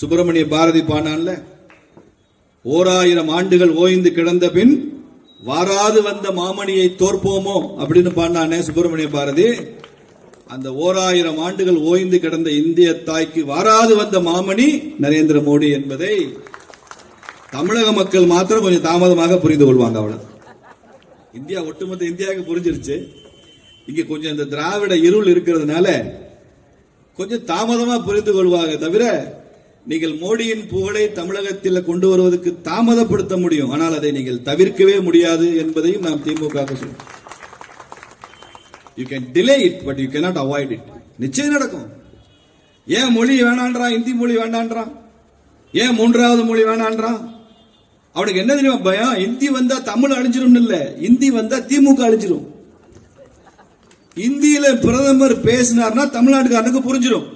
சுப்பிரமணிய பாரதி பாடினான்ல ஓராயிரம் ஆண்டுகள் ஓய்ந்து கிடந்த பின் வாராது வந்த மாமணியை தோற்போமோ அப்படின்னு பாடினானே சுப்பிரமணிய பாரதி. அந்த ஓராயிரம் ஆண்டுகள் ஓய்ந்து கிடந்த இந்திய தாய்க்கு வாராது வந்த மாமணி நரேந்திர மோடி என்பதை தமிழக மக்கள் மாத்திரம் கொஞ்சம் தாமதமாக புரிந்து கொள்வாங்க அவ்வளவு இந்தியா ஒட்டுமொத்த இந்தியாவுக்கு புரிஞ்சிருச்சு. இங்க கொஞ்சம் இந்த திராவிட இருள் இருக்கிறதுனால கொஞ்சம் தாமதமா புரிந்து கொள்வாங்க தவிர நீங்கள் மோடியின் புகழை தமிழகத்தில் கொண்டு வருவதற்கு தாமதப்படுத்த முடியும். ஆனால் அதை நீங்கள் தவிர்க்கவே முடியாது என்பதையும் நாம் திமுக சொல்லுவோம் you can delay it but you cannot avoid it நிச்சயம் நடக்கும். ஏன் மொழி வேணான்றான் இந்தி மொழி வேண்டான்றான் ஏன் மூன்றாவது மொழி வேணான்றான் அவனுக்கு என்ன தெரியுமா பயம்? இந்தி வந்தா தமிழ் அழிஞ்சிரும் இல்ல. இந்தி வந்தா திமுக அழிஞ்சிரும். இந்தியில பிரதமர் பேசினார்னா தமிழ்நாட்டுக்காரனுக்கு புரிஞ்சிடும்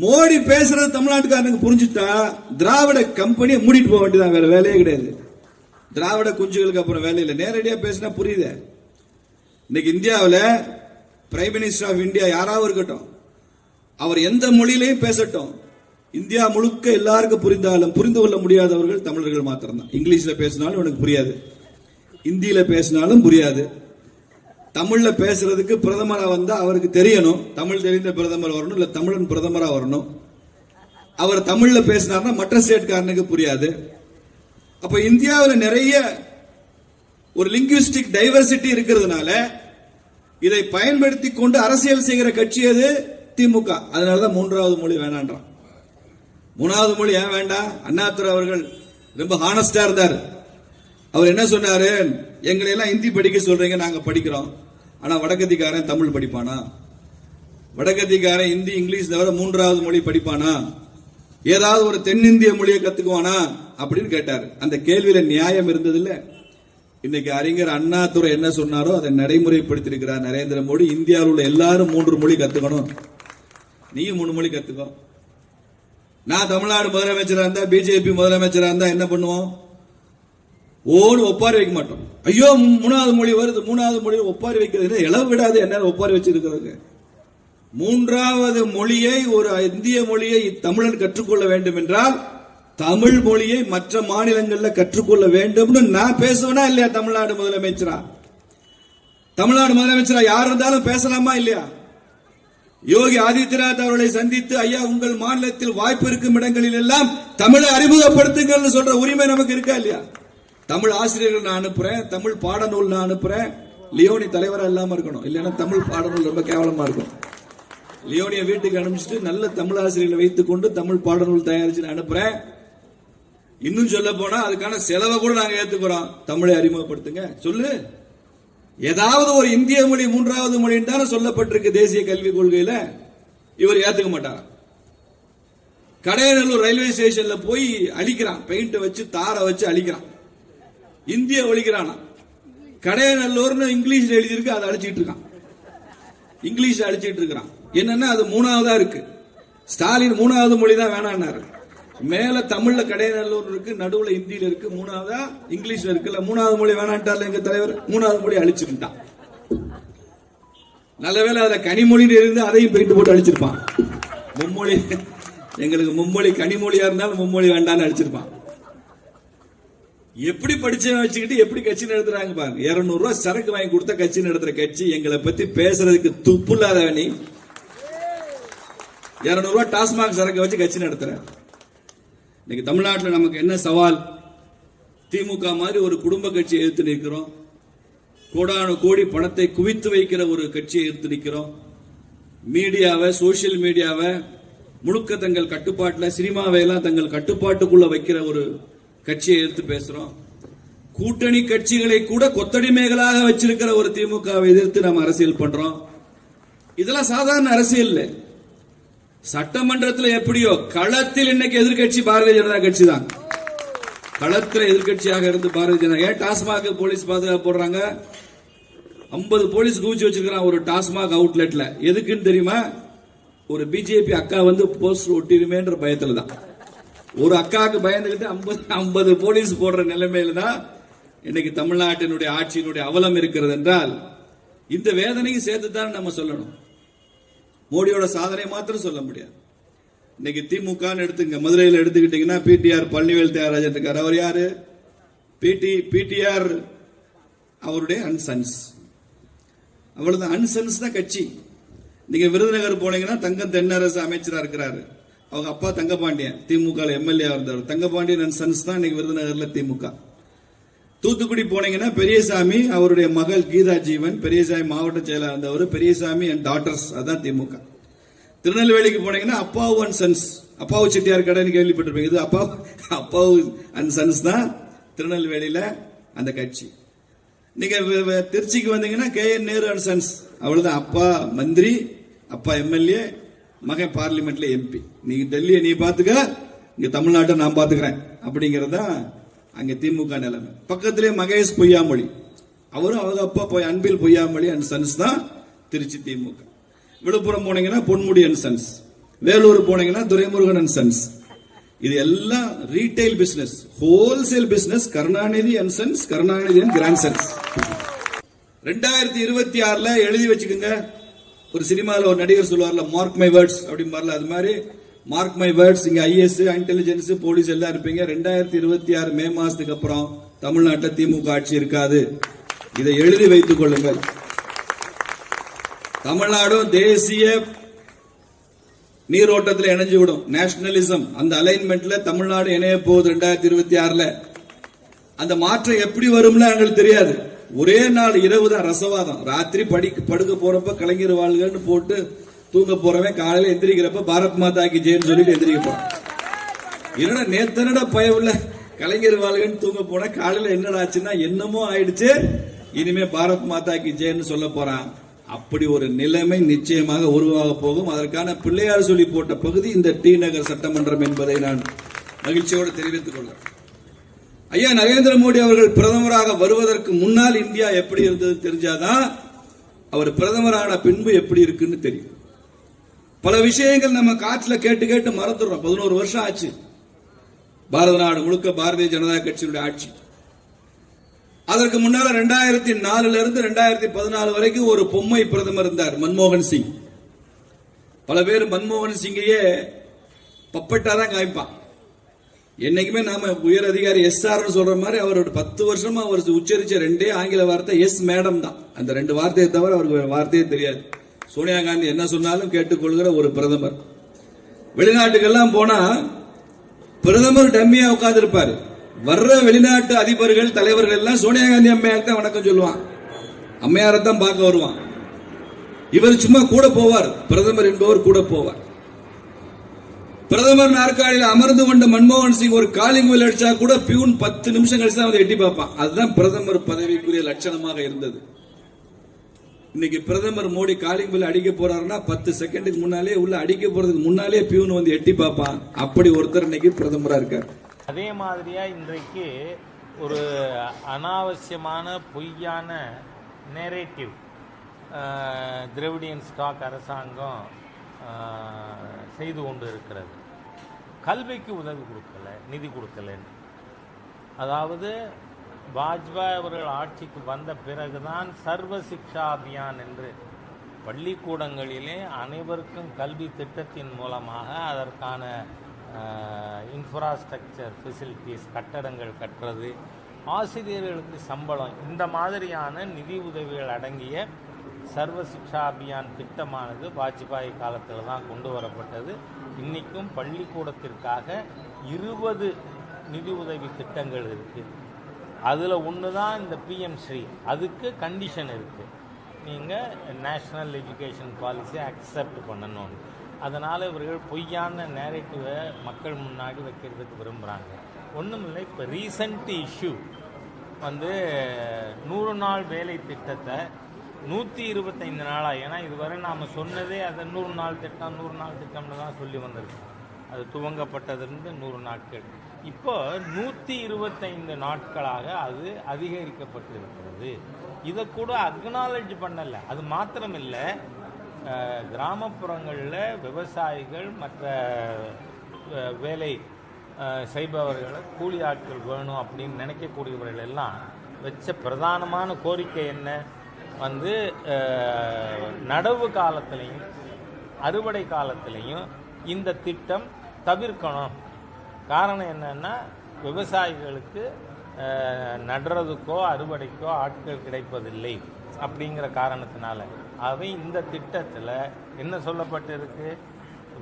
மோடி பேசுறது தமிழ்நாட்டுக்காரனுக்கு புரிஞ்சுட்டா திராவிட கம்பெனியை மூடிட்டு போக வேண்டியதான் வேற வேலையே கிடையாது. திராவிட குஞ்சுகளுக்கு அப்புறம் வேலையில் நேரடியாக பேசினா புரியுதே? இன்னைக்கு இந்தியாவில் பிரைம் மினிஸ்டர் ஆஃப் இந்தியா யாராவது இருக்கட்டும். அவர் எந்த மொழியிலையும் பேசட்டும். இந்தியா முழுக்க எல்லாருக்கும் புரிந்தாலும் புரிந்து கொள்ள முடியாதவர்கள் தமிழர்கள் மாத்திரம்தான். இங்கிலீஷில் பேசினாலும் உனக்கு புரியாது. இந்தியில் பேசினாலும் புரியாது. தமிழ்ல பேசுறதுக்கு பிரதமரா வந்தா அவருக்கு தெரியணும். தமிழ் தெரிந்த பிரதமர் வரணும் இல்ல தமிழன் பிரதமரா வரணும். அவர் தமிழ்ல பேசினார்னா மற்ற ஸ்டேட்காரனுக்கு புரியாது. அப்ப இந்தியாவில் நிறைய ஒரு லிங்குவிஸ்டிக் டைவர்சிட்டி இருக்கிறதுனால இதை பயன்படுத்தி கொண்டு அரசியல் செய்கிற கட்சி அது திமுக. அதனாலதான் மூன்றாவது மொழி வேணான்றான். மூணாவது மொழி ஏன் வேண்டாம்? அண்ணாதுரை அவர்கள் ரொம்ப ஹானஸ்டா இருந்தார். அவர் என்ன சொன்னாரு? எங்களை எல்லாம் ஹிந்தி படிக்க சொல்றீங்க நாங்க படிக்கிறோம். ஆனா வடக்கத்திக்காரன் தமிழ் படிப்பானா? வடக்கத்திக்காரன் ஹிந்தி இங்கிலீஷ் தவிர மூன்றாவது மொழி படிப்பானா? ஏதாவது ஒரு தென்னிந்திய மொழியை கத்துக்குவானா? அப்படின்னு கேட்டார். அந்த கேள்வியில நியாயம் இருந்தது இல்ல இன்னைக்கு அறிஞர் அண்ணாதுரை என்ன சொன்னாரோ அதை நடைமுறைப்படுத்தியிருக்கிறார் நரேந்திர மோடி. இந்தியாவில் உள்ள எல்லாரும் மூன்று மொழி கத்துக்கணும். நீயும் மூணு மொழி கத்துக்கோ. நான் தமிழ்நாடு முதலமைச்சராக இருந்தா பிஜேபி முதலமைச்சராக இருந்தா என்ன பண்ணுவோம்? ஓடு ஒப்பாரி வைக்க மாட்டோம். ஐயோ மூணாவது மொழி வருது மூணாவது மொழி ஒப்பாரி வைக்கிறது இளவு விடாது என்ன ஒப்பாரி வச்சிருக்கிறது மூன்றாவது மொழியை ஒரு இந்திய மொழியை தமிழன் கற்றுக்கொள்ள வேண்டும் என்றால் தமிழ் மொழியை மற்ற மாநிலங்களில் கற்றுக்கொள்ள வேண்டும்னு நான் பேசுவேனா இல்லையா தமிழ்நாடு முதலமைச்சரா? தமிழ்நாடு முதலமைச்சரா யார் இருந்தாலும் பேசலாமா இல்லையா? யோகி ஆதித்யநாத் அவர்களை சந்தித்து ஐயா உங்கள் மாநிலத்தில் வாய்ப்பு இருக்கும் இடங்களில் எல்லாம் தமிழை அறிமுகப்படுத்துங்கள் சொல்ற உரிமை நமக்கு இருக்கா இல்லையா? தமிழ் ஆசிரியர்கள் நான் அனுப்புறேன் தமிழ் பாடநூல் நான் அனுப்புறேன். லியோனி தலைவராக இல்லாமல் இருக்கணும். இல்லைன்னா தமிழ் பாடநூல் ரொம்ப கேவலமா இருக்கும். லியோனியை வீட்டுக்கு அனுப்பிச்சிட்டு நல்ல தமிழ் ஆசிரியர்களை வைத்துக் கொண்டு தமிழ் பாடநூல் தயாரிச்சு நான் அனுப்புறேன். இன்னும் சொல்ல போனா அதுக்கான செலவை கூட நாங்க ஏத்துக்கிறோம் தமிழை அறிமுகப்படுத்துங்க. சொல்லு. ஏதாவது ஒரு இந்திய மொழி மூன்றாவது மொழின்னு தானே சொல்லப்பட்டிருக்கு தேசிய கல்விக் கொள்கையில. இவர் ஏத்துக்க மாட்டார்? கடையநல்லூர் ரயில்வே ஸ்டேஷன்ல போய் அழிக்கிறான். பெயிண்ட் வச்சு தாரை வச்சு அழிக்கிறான். இந்திய ஒழிக்கிறானா? கடையநல்லூர்னு இங்கிலீஷ்ல எழுதியிருக்கு அதை அழிச்சிட்டு இருக்கான். இங்கிலீஷ் அழிச்சிட்டு இருக்கிறான். என்னன்னா அது மூணாவதா இருக்கு. ஸ்டாலின் மூணாவது மொழி தான் வேணான்னாரு. மேல தமிழ்ல கடையநல்லூர் இருக்கு நடுவுல இந்தியில இருக்கு மூணாவதா இங்கிலீஷ்ல இருக்குல்ல மூணாவது மொழி வேணான்ட்டார்ல எங்க தலைவர்? மூணாவது மொழி அழிச்சிருந்தான் நல்லவேளை அதுல கனிமொழின்னு இருந்து அதையும் பெயிண்ட் போட்டு அழிச்சிருப்பான். மும்மொழி எங்களுக்கு மும்மொழி கனிமொழியா இருந்தாலும் மும்மொழி வேண்டாம்னு அழிச்சிருப்பான். எப்படி படிச்சவன் வச்சுக்கிட்டு எப்படி கட்சி நடத்துறாங்க பாருங்க. இருநூறு சரக்கு வாங்கி கொடுத்த கட்சி நடத்துற கட்சி எங்களை பத்தி பேசுறதுக்கு துப்பு இல்லாதவனி இருநூறு ரூபாய் டாஸ்மாக் சரக்கு வச்சு கட்சி நடத்துற. இன்னைக்கு தமிழ்நாட்டில் நமக்கு என்ன சவால்? திமுக மாதிரி ஒரு குடும்ப கட்சியை எதிர்த்து நிற்கிறோம். கோடான கோடி பணத்தை குவித்து வைக்கிற ஒரு கட்சியை எதிர்த்து நிற்கிறோம். மீடியாவை சோசியல் மீடியாவை முழுக்க தங்கள் கட்டுப்பாட்டில் சினிமாவை எல்லாம் தங்கள் கட்டுப்பாட்டுக்குள்ள வைக்கிற ஒரு கட்சியை எதிர்த்து பேசுறோம். கூட்டணி கட்சிகளை கூட கொத்தடிமைகளாக வச்சிருக்கிற ஒரு திமுகவை எதிர்த்து நம்ம அரசியல் பண்றோம். இதெல்லாம் சாதாரண அரசியல் இல்லை. சட்டமன்றத்தில் எப்படியோ களத்தில் இன்னைக்கு எதிர்க்கட்சி பாரதிய ஜனதா கட்சி தான் களத்தில் எதிர்க்கட்சியாக இருந்து பாரதிய ஜனதா. ஏன் டாஸ்மாக் போலீஸ் பாதுகாப்பு போடுறாங்க? 50 போலீஸ் குவிச்சு வச்சிருக்கிறான் ஒரு டாஸ்மாக் அவுட்லெட்ல. எதுக்குன்னு தெரியுமா? ஒரு பிஜேபி அக்கா வந்து போஸ்டர் ஒட்டிருமேன்ற பயத்துல தான் ஒரு அக்காவுக்கு பயந்துகிட்டு 50 ஐம்பது போலீஸ் போடுற நிலைமையில தான் இன்னைக்கு தமிழ்நாட்டினுடைய ஆட்சியினுடைய அவலம் இருக்கிறது என்றால் இந்த வேதனையும் சேர்த்து தான் நம்ம சொல்லணும். மோடியோட சாதனை மாத்திரம் சொல்ல முடியாது. இன்னைக்கு திமுகன்னு எடுத்துங்க மதுரையில் எடுத்துக்கிட்டீங்கன்னா பிடிஆர் பழனிவேல் தியாகராஜன் இருக்கார் அவர் யாரு? பிடி பிடிஆர் அவருடைய அன்சன்ஸ். அவ்வளவுதான் அன்சன்ஸ் தான் கட்சி. நீங்க விருதுநகர் போனீங்கன்னா தங்கம் தென்னரசு அமைச்சராக இருக்கிறாரு. அவங்க அப்பா தங்கபாண்டியன் திமுக எம்எல்ஏ இருந்தார். தங்கபாண்டியன் அண்ட் சன்ஸ் தான் இன்னைக்கு விருதுநகர்ல திமுக. தூத்துக்குடி போனீங்கன்னா பெரியசாமி அவருடைய மகள் கீதா ஜீவன் பெரியசாமி மாவட்ட செயலாளர் இருந்தவர் பெரியசாமி அண்ட் டாட்டர்ஸ் அதான் திமுக. திருநெல்வேலிக்கு போனீங்கன்னா அப்பாவு அண்ட் சன்ஸ் அப்பாவு செட்டியார் கடைன்னு கேள்விப்பட்டிருப்பீங்க. இது அப்பா அப்பாவு அண்ட் சன்ஸ் தான் திருநெல்வேலியில அந்த கட்சி. நீங்க திருச்சிக்கு வந்தீங்கன்னா K N Nehru and sons அவ்வளவுதான் அப்பா மந்திரி அப்பா எம்எல்ஏ மகன் பார்லிமெண்ட்ல எம்பி நீங்க டெல்லியை நீ பாத்துக்க இங்க தமிழ்நாட்டை நான் பாத்துக்கிறேன். அப்படிங்கறதா அங்க திமுக நிலைமை. பக்கத்திலே மகேஷ் பொய்யாமொழி. அவரும் அவங்க அப்பா போய் அன்பில் பொய்யாமொழி அண்ட் சன்ஸ் தான் திருச்சி திமுக. விழுப்புரம் போனீங்கன்னா பொன்முடி அண்ட் சன்ஸ் வேலூர் போனீங்கன்னா துரைமுருகன் அண்ட் சன்ஸ் இது எல்லாம் retail business wholesale business Karunanidhi and sons Karunanidhi and grand sons ரெண்டாயிரத்தி இருபத்தி ஆறுல எழுதி வச்சுக்கோங்க. ஒரு சினிமாவில் ஒரு நடிகர் சொல்லுவார்ல மார்க் மை வேர்ட்ஸ் அப்படிம்பார்ல அது மாதிரி மார்க் மை வேர்ட்ஸ் இங்கே ஐஎஸ் இன்டெலிஜென்ஸ் போலீஸ் எல்லாம் இருப்பீங்க. ரெண்டாயிரத்தி இருபத்தி ஆறு மே மாசத்துக்கு அப்புறம் தமிழ்நாட்டில் திமுக ஆட்சி இருக்காது. இதை எழுதி வைத்துக் கொள்ளுங்கள். தமிழ்நாடும் தேசிய நீரோட்டத்தில் இணைஞ்சு விடும். நேஷனலிசம் அந்த அலைன்மெண்ட்ல தமிழ்நாடு இணைய போகுது ரெண்டாயிரத்தி இருபத்தி ஆறுல. அந்த மாற்றம் எப்படி வரும்ல எங்களுக்கு தெரியாது. ஒரே நாள் இரவு தான் ரசவாதம். ராத்திரி படிக்க படுக்க போறப்ப கலைஞர் வாழ்கன்னு போட்டு தூங்க போறவன் காலையில எந்திரிக்கிறப்ப பாரத் மாதா கி ஜெயன்னு சொல்லிட்டு எந்திரிக்க போறான். என்னடா நேத்தனடா பயவுள்ள கலைஞர் வாழ்கன்னு தூங்க போனா காலையில என்னடா ஆச்சுன்னா என்னமோ ஆயிடுச்சு. இனிமே பாரத் மாதா கி ஜெயன்னு சொல்ல போறான். அப்படி ஒரு நிலைமை நிச்சயமாக உருவாக போகும். அதற்கான பிள்ளையார் சொல்லி போட்ட பகுதி இந்த டி நகர் சட்டமன்றம் என்பதை நான் மகிழ்ச்சியோடு தெரிவித்துக் கொள்கிறேன். ஐயா நரேந்திர மோடி அவர்கள் பிரதமராக வருவதற்கு முன்னால் இந்தியா எப்படி இருந்தது தெரிஞ்சாதான் அவர் பிரதமரான பின்பு எப்படி இருக்குன்னு தெரியும். பல விஷயங்கள் நம்ம காற்றுல கேட்டு கேட்டு மறந்துடுறோம். பதினோரு வருஷம் ஆச்சு. பாரத நாடு முழுக்க பாரதிய ஜனதா கட்சியினுடைய ஆட்சி. அதற்கு முன்னால ரெண்டாயிரத்தி நாலுல இருந்து ரெண்டாயிரத்தி பதினாலு வரைக்கும் ஒரு பொம்மை பிரதமர் இருந்தார் மன்மோகன் சிங். பல பேர் மன்மோகன் சிங்கையே பப்பட்டா தான் காமிப்பான். என்னைக்குமே நாம உயர் அதிகாரி எஸ் ஆர்னு சொல்ற மாதிரி அவரோட பத்து வருஷமா அவர் உச்சரிச்ச ரெண்டே ஆங்கில வார்த்தை எஸ் மேடம் தான். அந்த ரெண்டு வார்த்தையை தவிர அவருக்கு வார்த்தையே தெரியாது. சோனியா காந்தி என்ன சொன்னாலும் கேட்டுக்கொள்கிற ஒரு பிரதமர். வெளிநாட்டுக்கெல்லாம் போனா பிரதமர் டம்மியா உட்கார்ந்து இருப்பாரு வர்ற வெளிநாட்டு அதிபர்கள் தலைவர்கள் எல்லாம் சோனியா காந்தி அம்மையாருக்கு தான் வணக்கம் சொல்லுவான். அம்மையாரை தான் பார்க்க வருவான். இவர் சும்மா கூட போவார். பிரதமர் என்பவர் கூட போவார். பிரதமர் நாற்காலியில் அமர்ந்து கொண்ட மன்மோகன் சிங் ஒரு காலிங் வில் அடிச்சா கூட பியூன் பத்து நிமிஷம் கழிச்சு தான் வந்து எட்டி பார்ப்பான். அதுதான் பிரதமர் பதவிக்குரிய லட்சணமாக இருந்தது. இன்னைக்கு பிரதமர் மோடி காலிங் பில் அடிக்க போறாருன்னா பத்து செகண்டுக்கு முன்னாலே உள்ள அடிக்க போறதுக்கு முன்னாலே பியூன் வந்து எட்டி பார்ப்பான். அப்படி ஒருத்தர் இன்னைக்கு பிரதமரா இருக்கார். அதே மாதிரியா இன்றைக்கு ஒரு அனாவசியமான பொய்யான நேரேட்டிவ் திரவிடியன் ஸ்டாக் அரசாங்கம் செய்து கொண்டு இருக்கிறது கல்விக்கு உதவி கொடுக்கல நிதி கொடுக்கலன்னு. அதாவது வாஜ்பாய் அவர்கள் ஆட்சிக்கு வந்த பிறகுதான் சர்வ சிக்ஷா அபியான் என்று பள்ளிக்கூடங்களிலே அனைவருக்கும் கல்வி திட்டத்தின் மூலமாக அதற்கான இன்ஃப்ராஸ்ட்ரக்சர் ஃபெசிலிட்டிஸ் கட்டடங்கள் கட்டுறது ஆசிரியர்களுக்கு சம்பளம் இந்த மாதிரியான நிதி உதவிகள் அடங்கிய சர்வ சிக்ஷா அபியான் திட்டமானது வாஜ்பாய் காலத்தில் தான் கொண்டு வரப்பட்டது. இன்றைக்கும் பள்ளிக்கூடத்திற்காக இருபது நிதி உதவி திட்டங்கள் இருக்குது அதில் ஒன்று தான் இந்த பிஎம் ஸ்ரீ அதுக்கு கண்டிஷன் இருக்குது நீங்கள் நேஷ்னல் எஜுகேஷன் பாலிசியை அக்செப்ட் பண்ணணும். அதனால் இவர்கள் பொய்யான நேரேட்டிவை மக்கள் முன்னாடி வைக்கிறதுக்கு விரும்புகிறாங்க ஒன்றுமில்லை இப்போ ரீசண்ட் இஷ்யூ வந்து நூறு நாள் வேலை திட்டத்தை நூற்றி இருபத்தைந்து நாளாக ஏன்னா இதுவரை நாம் சொன்னதே அதை நூறு நாள் திட்டம் நூறு நாள் திட்டம்னு தான் சொல்லி வந்திருக்கோம் அது துவங்கப்பட்டதிலிருந்து நூறு நாட்கள். இப்போ நூற்றி இருபத்தைந்து நாட்களாக அது அதிகரிக்கப்பட்டிருக்கிறது. இதை கூட அக்னாலஜ் பண்ணலை. அது மாத்திரமில்லை கிராமப்புறங்களில் விவசாயிகள் மற்ற வேலை செய்பவர்களை கூலி ஆட்கள் வேணும் அப்படின்னு நினைக்கக்கூடியவர்கள் எல்லாம் வச்ச பிரதானமான கோரிக்கை என்ன? வந்து நடவு காலத்திலையும் அறுவடை காலத்திலையும் இந்த திட்டம் தவிர்க்கணும். காரணம் என்னன்னா விவசாயிகளுக்கு நடுறதுக்கோ அறுவடைக்கோ ஆட்கள் கிடைப்பதில்லை அப்படிங்கிற காரணத்தினால. அவை இந்த திட்டத்தில் என்ன சொல்லப்பட்டிருக்கு?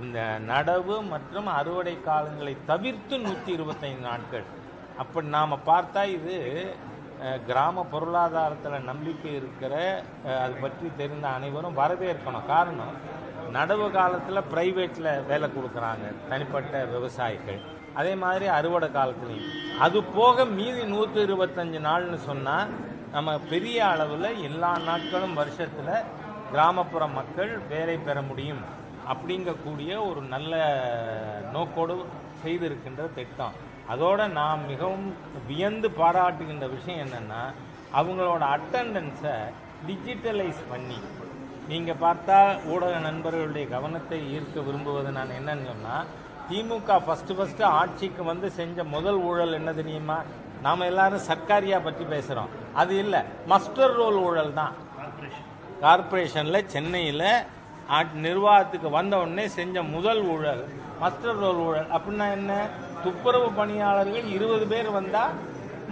இந்த நடவு மற்றும் அறுவடை காலங்களை தவிர்த்து நூற்றி இருபத்தைந்து நாட்கள். அப்படி நாம் பார்த்தா இது கிராம பொருளாதாரத்தில் நம்பிக்கை இருக்கிற அது பற்றி தெரிந்த அனைவரும் வரவேற்கணும். காரணம் நடவு காலத்தில் ப்ரைவேட்டில் வேலை கொடுக்குறாங்க தனிப்பட்ட விவசாயிகள். அதே மாதிரி அறுவடை காலத்துலையும். அது போக மீதி நூற்றி இருபத்தஞ்சு நாள்னு சொன்னால் நம்ம பெரிய அளவில் எல்லா நாட்களும் வருஷத்தில் கிராமப்புற மக்கள் வேலை பெற முடியும் அப்படிங்கக்கூடிய ஒரு நல்ல நோக்கோடு செய்திருக்கின்ற திட்டம். அதோட நாம் மிகவும் வியந்து பாராட்டுகின்ற விஷயம் என்னன்னா அவங்களோட அட்டண்டன்ஸை டிஜிட்டலைஸ் பண்ணி நீங்கள் பார்த்தா ஊடக நண்பர்களுடைய கவனத்தை ஈர்க்க விரும்புவது நான் என்னன்னு சொன்னால் திமுக ஃபஸ்ட்டு ஃபஸ்ட்டு ஆட்சிக்கு வந்து செஞ்ச முதல் ஊழல் என்ன தெரியுமா? நாம் எல்லாரும் சர்க்காரியா பற்றி பேசுகிறோம் அது இல்லை மஸ்டர் ரோல் ஊழல் தான். கார்ப்பரேஷனில் சென்னையில் நிர்வாகத்துக்கு வந்த உடனே செஞ்ச முதல் ஊழல் மஸ்டர் ரோல் ஊழல். அப்படின்னா என்ன? துப்புரவு பணியாளர்கள் இருபது பேர் வந்தால்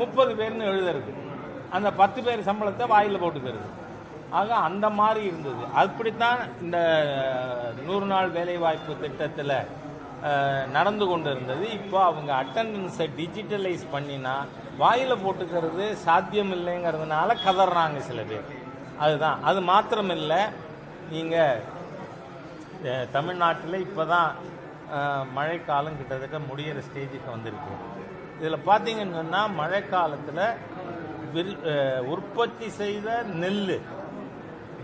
முப்பது பேர்னு எழுதுறது. அந்த பத்து பேர் சம்பளத்தை வாயில் போட்டுக்கிறது. ஆக அந்த மாதிரி இருந்தது. அப்படித்தான் இந்த நூறு நாள் வேலைவாய்ப்பு திட்டத்தில் நடந்து கொண்டு இருந்தது இப்போ அவங்க அட்டண்டன்ஸை டிஜிட்டலைஸ் பண்ணினா வாயில் போட்டுக்கிறது சாத்தியம் இல்லைங்கிறதுனால கதறாங்க சில பேர். அதுதான். அது மாத்திரம் இல்லை நீங்கள் தமிழ்நாட்டில் இப்போ தான் மழைக்காலம் கிட்டத்தட்ட முடியிற ஸ்டேஜுக்கு வந்திருக்கு. இதில் பார்த்தீங்கன்னு சொன்னால் மழைக்காலத்தில் வில் உற்பத்தி செய்த நெல்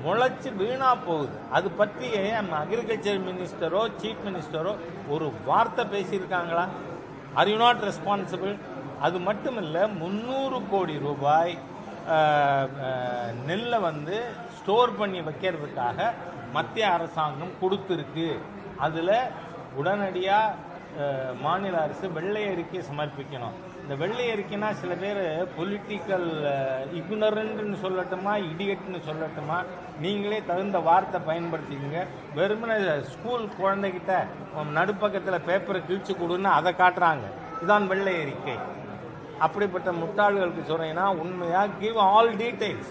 முளைச்சி வீணா போகுது. அது பற்றி நம்ம அக்ரிகல்ச்சர் மினிஸ்டரோ சீஃப் மினிஸ்டரோ ஒரு வார்த்தை பேசியிருக்காங்களா? ஆர் யூ நாட் ரெஸ்பான்சிபிள் அது மட்டும் இல்லை முந்நூறு கோடி ரூபாய் நெல்லை வந்து ஸ்டோர் பண்ணி வைக்கிறதுக்காக மத்திய அரசாங்கம் கொடுத்துருக்கு. அதில் உடனடியாக மாநில அரசு வெள்ளை அறிக்கையை சமர்ப்பிக்கணும். இந்த வெள்ளை அறிக்கைனா சில பேர் பொலிட்டிக்கல் இக்னரண்ட்னு சொல்லட்டுமா இடியட்னு சொல்லட்டுமா நீங்களே தகுந்த வார்த்தை பயன்படுத்திக்கோங்க. வெறுமனே ஸ்கூல் குழந்தைகிட்ட நடுப்பக்கத்தில் பேப்பரை கிழிச்சு கொடுன்னு அதை காட்டுறாங்க. இதான் வெள்ளை அறிக்கை. அப்படிப்பட்ட முட்டாள்களுக்கு சொன்னீங்கன்னா உண்மையாக கிவ் ஆல் டீட்டெயில்ஸ்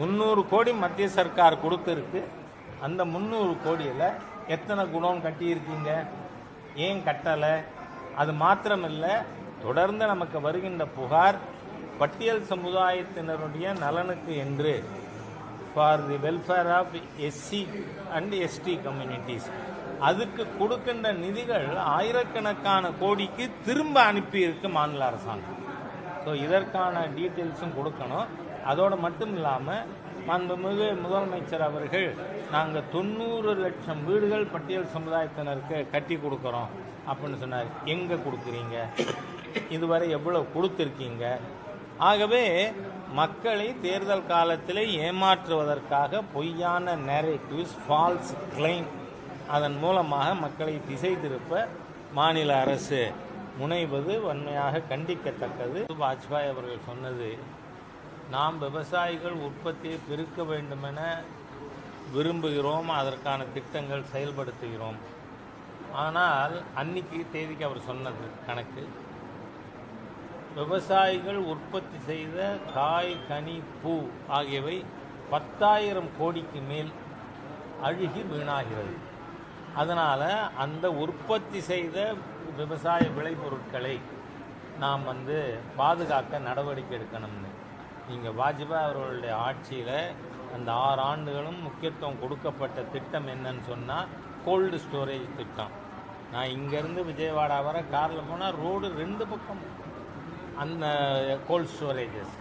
முந்நூறு கோடி மத்திய சர்க்கார் கொடுத்துருக்கு. அந்த முந்நூறு கோடியில் எத்தனை குடோன் கட்டியிருக்கீங்க? ஏன் கட்டலை? அது மாத்திரமில்லை தொடர்ந்து நமக்கு வருகின்ற புகார் பட்டியல் சமுதாயத்தினருடைய நலனுக்கு என்று. For the welfare of SC and ST communities அதுக்கு கொடுக்கின்ற நிதிகள் ஆயிரக்கணக்கான கோடிக்கு திரும்ப அனுப்பியிருக்கு மாநில அரசாங்கம். ஸோ இதற்கான டீட்டெயில்ஸும் கொடுக்கணும். அதோடு மட்டும் இல்லாமல் மாண்புமிகு முதலமைச்சர் அவர்கள் நாங்கள் தொண்ணூறு லட்சம் வீடுகள் பட்டியல் சமுதாயத்தினருக்கு கட்டி கொடுக்குறோம் அப்படின்னு சொன்னார். எங்கே கொடுக்குறீங்க? இதுவரை எவ்வளோ கொடுத்துருக்கீங்க? ஆகவே மக்களை தேர்தல் காலத்தில் ஏமாற்றுவதற்காக பொய்யான நேரேட்டிவ்ஸ் ஃபால்ஸ் கிளைம் அதன் மூலமாக மக்களை திசை திருப்ப மாநில அரசு முனைவது வன்மையாக கண்டிக்கத்தக்கது. வாஜ்பாய் அவர்கள் சொன்னது நாம் விவசாயிகள் உற்பத்தியை பெருக்க வேண்டுமென விரும்புகிறோம் அதற்கான திட்டங்கள் செயல்படுத்துகிறோம். ஆனால் அன்னைக்கு தேதிக்கு அவர் சொன்னது கணக்கு. விவசாயிகள் உற்பத்தி செய்த காய் கனி பூ ஆகியவை பத்தாயிரம் கோடிக்கு மேல் அழுகி வீணாகிறது. அதனால் அந்த உற்பத்தி செய்த விவசாய விளைபொருட்களை நாம் வந்து பாதுகாக்க நடவடிக்கை எடுக்கணும்னு. நீங்கள் வாஜ்பாய் அவர்களுடைய ஆட்சியில் அந்த ஆறு ஆண்டுகளும் முக்கியத்துவம் கொடுக்கப்பட்ட திட்டம் என்னன்னு சொன்னால் கோல்டு ஸ்டோரேஜ் திட்டம். நான் இங்கேருந்து விஜயவாடா வர காரில் போனால் ரோடு ரெண்டு பக்கம் அந்த கோல்ட் ஸ்டோரேஜஸ்